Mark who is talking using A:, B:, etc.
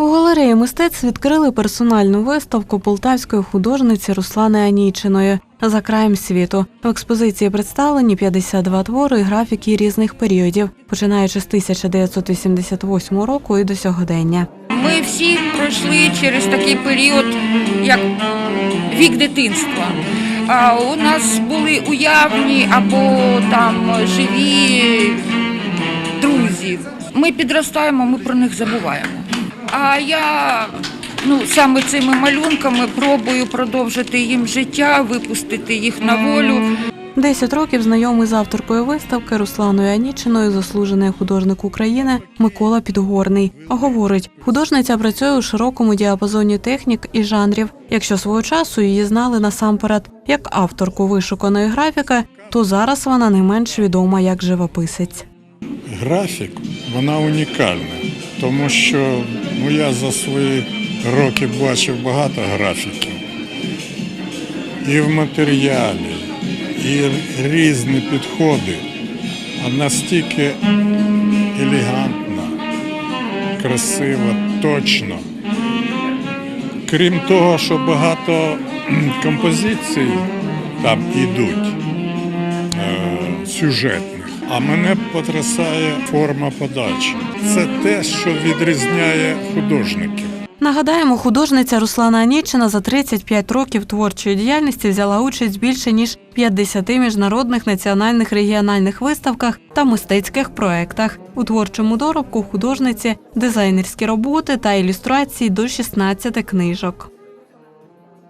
A: У галереї мистецтв відкрили персональну виставку полтавської художниці Руслани Анічиної за краєм світу. В експозиції представлені 52 твори і графіки різних періодів, починаючи з 1988 року і до сьогодення.
B: Ми всі пройшли через такий період, як вік дитинства. А у нас були уявні або там живі друзі. Ми підростаємо, ми про них забуваємо. А я ну, саме цими малюнками пробую продовжити їм життя, випустити їх на волю.
A: Десять років знайомий з авторкою виставки Русланою Анічиною, заслужений художник України Микола Підгорний. Говорить, художниця працює у широкому діапазоні технік і жанрів. Якщо свого часу її знали насамперед як авторку вишуканої графіки, то зараз вона не менш відома як живописець.
C: графік, вона унікальна, тому що ну, я за свої роки бачив багато графіків. І в матеріалі, і різні підходи, а настільки елегантно, красиво, точно. Крім того, що багато композицій там ідуть е, сюжетних. А мене потрясає форма подачі. Це те, що відрізняє художників.
A: Нагадаємо, художниця Руслана Анічина за 35 років творчої діяльності взяла участь більше ніж 50 міжнародних національних регіональних виставках та мистецьких проєктах. У творчому доробку художниці дизайнерські роботи та ілюстрації до 16 книжок.